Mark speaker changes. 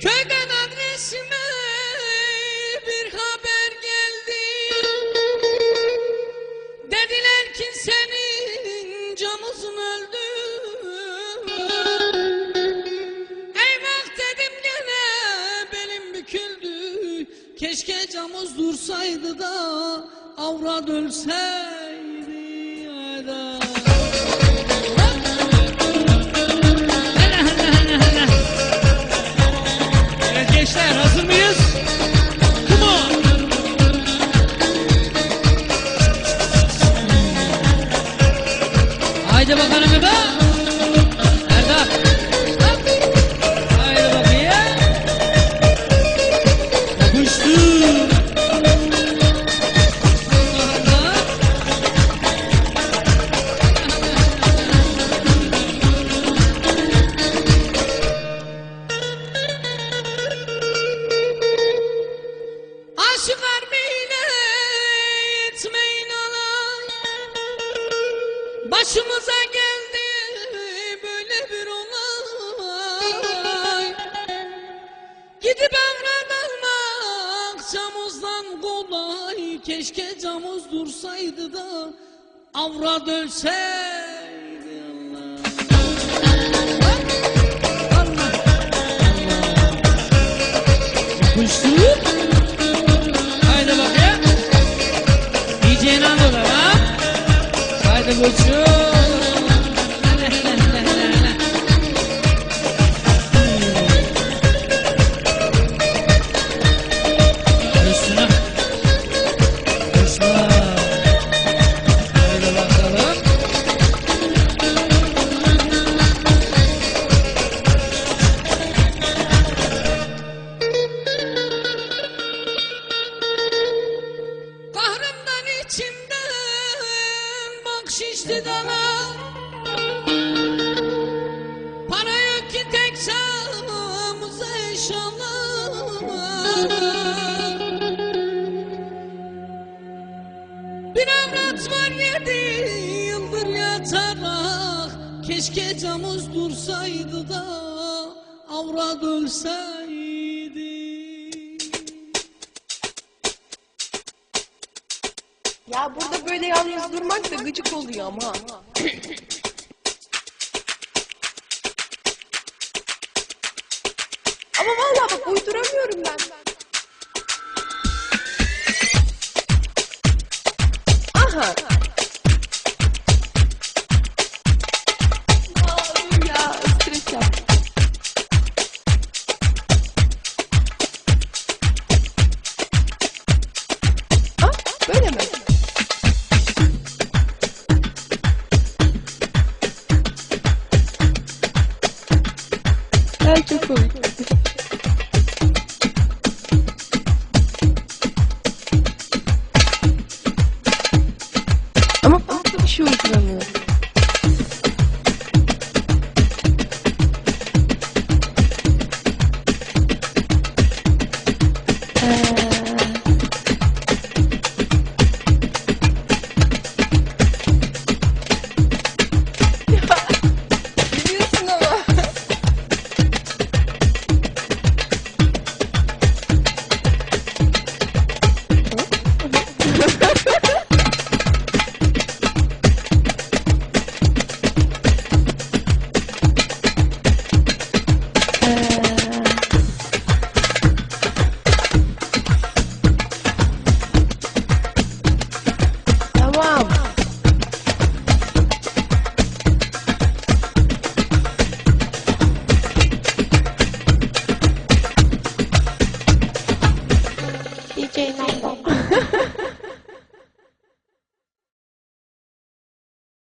Speaker 1: Köyden adresime bir haber geldi. Dediler ki senin camızın öldü. Eyvah dedim gene belim büküldü. Keşke camız dursaydı da avrat ölseydi. Başımıza geldi böyle bir olay. Gidip evren almak camızdan kolay. Keşke camız dursaydı da avrat ölseydi. Allah Allah Haydi koçum. Bir avrat var yedi yıldır yatarak Keşke camız dursaydı da avrat ölseydi
Speaker 2: Ya burada böyle yalnız durmak da gıcık oluyor ama. ama vallahi bak uyduramıyorum ben. Aa, dur ya stres yaptım. Ha, böyle mi? Ben çok komik. 就是。中南国